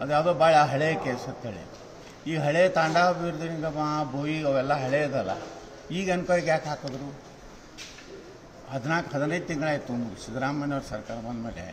ಅದು ಯಾವುದೋ ಭಾಳ ಹಳೆಯ ಕೇಸ್ ಅಂತೇಳಿ. ಈ ಹಳೆ ತಾಂಡಾಭಿವೃದ್ಧಿ ನಿಗಮ ಬೋಯಿ ಅವೆಲ್ಲ ಹಳೆಯದಲ್ಲ ಈಗ ಎನ್ಕ್ವೈರಿಗೆ ಯಾಕೆ ಹಾಕಿದ್ರು? ಹದಿನಾಲ್ಕು, ಹದಿನೈದು ತಿಂಗಳಾಯಿತು ಸಿದ್ದರಾಮಯ್ಯವ್ರ ಸರ್ಕಾರ ಬಂದಮೇಲೆ.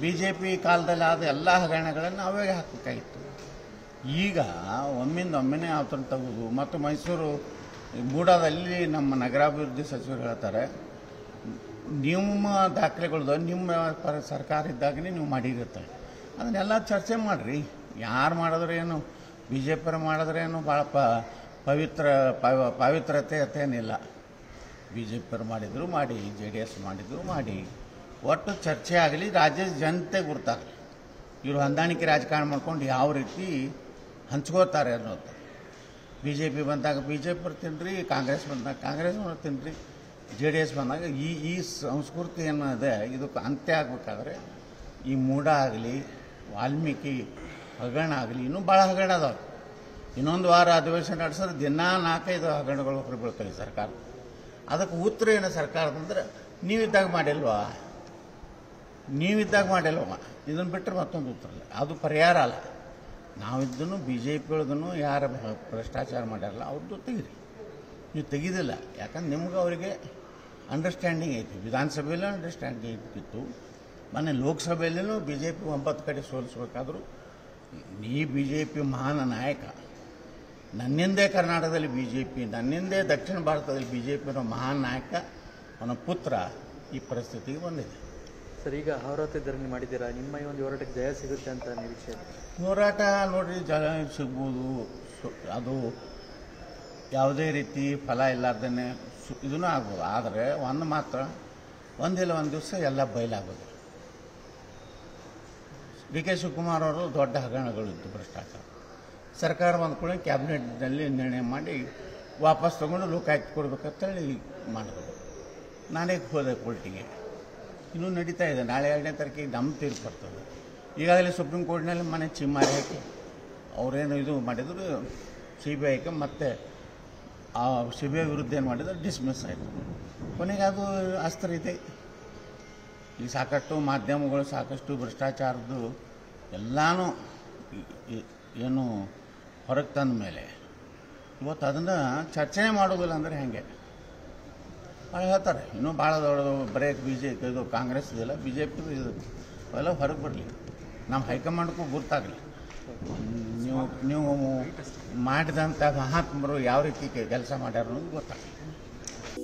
ಬಿ ಜೆ ಪಿ ಕಾಲದಲ್ಲಿ ಆದ ಎಲ್ಲ ಹಗರಣಗಳನ್ನು ಅವೇ ಹಾಕಬೇಕಾಗಿತ್ತು. ಈಗ ಒಮ್ಮಿಂದ ಒಮ್ಮೆನೇ ಅವತನ್ನು ತೆಗೆದು ಮತ್ತು ಮೈಸೂರು ಮೂಡಾದಲ್ಲಿ ನಮ್ಮ ನಗರಾಭಿವೃದ್ಧಿ ಸಚಿವರು ಹೇಳ್ತಾರೆ, ನಿಮ್ಮ ದಾಖಲೆಗಳ್ದು ನಿಮ್ಮ ಸರ್ಕಾರ ಇದ್ದಾಗಲೇ ನೀವು ಮಾಡಿರುತ್ತೆ ಅದನ್ನೆಲ್ಲ ಚರ್ಚೆ ಮಾಡಿರಿ. ಯಾರು ಮಾಡಿದ್ರೇನು? ಬಿ ಜೆ ಪಿಯವ್ರು ಮಾಡಿದ್ರೇನು ಭಾಳ ಪ, ಪವಿತ್ರ ಪವ ಪವಿತ್ರತೆ ಅತೇನಿಲ್ಲ. ಬಿ ಜೆ ಪಿಯವ್ರು ಮಾಡಿದರೂ ಮಾಡಿ ಜೆ ಡಿ ಎಸ್ ಮಾಡಿದ್ರು ಮಾಡಿ. ಒಟ್ಟು ಚರ್ಚೆ ಆಗಲಿ, ರಾಜ್ಯದ ಜನತೆ ಗುರ್ತಾಗಲಿ. ಇವರು ಹೊಂದಾಣಿಕೆ ರಾಜಕಾರಣ ಮಾಡ್ಕೊಂಡು ಯಾವ ರೀತಿ ಹಂಚ್ಕೋತಾರೆ ಅನ್ನೋದು. ಬಿ ಜೆ ಪಿ ಬಂದಾಗ ಬಿ ಜೆ ಪಿ ತಿನ್ನಿರಿ ಕಾಂಗ್ರೆಸ್ ಬಂದಾಗ ಕಾಂಗ್ರೆಸ್ ತಿನ್ನಿರಿ ಜೆ ಡಿ ಎಸ್ ಬಂದಾಗ ಈ ಈ ಸಂಸ್ಕೃತಿ ಏನಿದೆ ಇದಕ್ಕೆ ಅಂತ್ಯ ಆಗಬೇಕಾದ್ರೆ ಈ ಮೂಡ ಆಗಲಿ ವಾಲ್ಮೀಕಿ ಹಗರಣ ಆಗಲಿ, ಇನ್ನೂ ಭಾಳ ಹಗರಣ ಅದಾವೆ. ಇನ್ನೊಂದು ವಾರ ಅಧಿವೇಶನ ನಡೆಸಿದ್ರೆ ದಿನಾ ನಾಲ್ಕೈದು ಹಗರಣಗಳು ಹೊರಬೀಳ್ತವೆ ಸರ್ಕಾರ. ಅದಕ್ಕೆ ಉತ್ತರ ಏನು ಸರ್ಕಾರದಂದ್ರೆ ನೀವಿದ್ದಾಗ ಮಾಡಿಲ್ವಾ? ನೀವಿದ್ದಾಗ ಮಾಡಿಲ್ವ? ಇದನ್ನು ಬಿಟ್ಟರೆ ಮತ್ತೊಂದು ಉತ್ತರ ಇಲ್ಲ. ಅದು ಪರಿಹಾರ ಅಲ್ಲ. ನಾವಿದ್ದೂ ಬಿ ಜೆ ಪಿ ಒಳಗೂ ಯಾರು ಭ್ರಷ್ಟಾಚಾರ ಮಾಡ್ಯಾರಲ್ಲ, ಅವ್ರದ್ದು ತೆಗೀರಿ. ನೀವು ತೆಗೀದಿಲ್ಲ. ಯಾಕಂದ್ರೆ ನಿಮ್ಗೆ ಅವರಿಗೆ ಅಂಡರ್ಸ್ಟ್ಯಾಂಡಿಂಗ್ ಐತಿ. ವಿಧಾನಸಭೆಯಲ್ಲೂ ಅಂಡರ್ಸ್ಟ್ಯಾಂಡಿಂಗ್ ಇತ್ತು ಮೊನ್ನೆ ಲೋಕಸಭೆಯಲ್ಲೂ ಬಿ ಜೆ ಪಿ ಒಂಬತ್ತು ಕಡೆ ಸೋಲಿಸ್ಬೇಕಾದ್ರೂ ನೀ ಬಿ ಜೆ ಪಿ ಮಹಾನ್ ನಾಯಕ ನನ್ನಿಂದೇ ಕರ್ನಾಟಕದಲ್ಲಿ ಬಿ ಜೆ ಪಿ ನನ್ನಿಂದೇ ದಕ್ಷಿಣ ಭಾರತದಲ್ಲಿ ಬಿ ಜೆ ಪಿ ಅನ್ನೋ ಮಹಾನ್ ನಾಯಕ ಅವನ ಪುತ್ರ ಈ ಪರಿಸ್ಥಿತಿಗೆ ಬಂದಿದೆ. ಸರ್ ಈಗ ಹೋರಾಟ ಧರಣಿ ಮಾಡಿದ್ದೀರಾ? ನಿಮ್ಮ ಈ ಒಂದು ಹೋರಾಟಕ್ಕೆ ಜಯ ಸಿಗುತ್ತೆ ಅಂತ ನಿರೀಕ್ಷೆ ಹೋರಾಟ ನೋಡ್ರಿ ಜಯ ಸಿಗ್ಬೋದು. ಸು- ಅದು ಯಾವುದೇ ರೀತಿ ಫಲ ಇಲ್ಲಾರ್ದೇ ಸು ಇದೂ ಆಗ್ಬೋದು. ಆದರೆ ಒಂದು ಮಾತ್ರ ಒಂದಿಲ್ಲ ಒಂದು ದಿವಸ ಎಲ್ಲ ಬಯಲಾಗೋದು. ಡಿ ಕೆ ಶಿವಕುಮಾರ್ ಅವರು ದೊಡ್ಡ ಹಗರಣಗಳಿತ್ತು ಭ್ರಷ್ಟಾಚಾರ. ಸರ್ಕಾರ ಬಂದ ಕೂಡ ಕ್ಯಾಬಿನೆಟ್ನಲ್ಲಿ ನಿರ್ಣಯ ಮಾಡಿ ವಾಪಸ್ ತೊಗೊಂಡು ಲೋಕಾಯುಕ್ತ ಕೊಡ್ಬೇಕಂತೇಳಿ ಮಾಡಿದ್ರು. ನಾನೇ ಹೋದೆ ಕೋರ್ಟಿಗೆ. ಇನ್ನೂ ನಡೀತಾ ಇದೆ. ನಾಳೆ ಎರಡನೇ ತಾರೀಕಿಗೆ ನಮ್ಮ ತೀರ್ಪು ಬರ್ತದೆ. ಈಗಾಗಲೇ ಸುಪ್ರೀಂ ಕೋರ್ಟ್ನಲ್ಲಿ ಮನೆ ಚಿಮ್ಮಾರಿ ಹಾಕಿ ಅವರೇನು ಇದು ಮಾಡಿದ್ರು ಸಿ ಬಿ ಐಗೆ ಮತ್ತೆ ಆ ಸಿ ಬಿ ಐ ವಿರುದ್ಧ ಏನು ಮಾಡಿದ್ರು, ಡಿಸ್ಮಿಸ್ ಆಯಿತು. ಕೊನೆಗೆ ಅದು ಅಸ್ತ್ರ ಇದೆ. ಈ ಸಾಕಷ್ಟು ಮಾಧ್ಯಮಗಳು, ಸಾಕಷ್ಟು ಭ್ರಷ್ಟಾಚಾರದ್ದು ಎಲ್ಲನೂ ಏನು ಹೊರಗೆ ತಂದ ಮೇಲೆ ಇವತ್ತು ಅದನ್ನು ಚರ್ಚೆ ಮಾಡೋದಿಲ್ಲ ಅಂದರೆ ಹೇಗೆ? ಹೇಳ್ತಾರೆ, ಇನ್ನೂ ಭಾಳ ದೊಡ್ಡದು, ಬರೀ ಬಿ ಜೆ ಇದು ಕಾಂಗ್ರೆಸ್ ಇದೆಲ್ಲ ಬಿ ಜೆ ಪಿ ಇದು, ಅವೆಲ್ಲ ಹೊರಗೆ ಬರಲಿ. ನಮ್ಮ ಹೈಕಮಾಂಡ್ಗೂ ಗುರ್ತಾಗಲಿ. ನೀವು ನೀವು ಮಾಡಿದಂಥ ಮಹಾತ್ಮರು ಯಾವ ರೀತಿ ಕೆಲಸ ಮಾಡ್ಯಾರ ಅನ್ನೋದು ಗೊತ್ತಾಗಲಿ.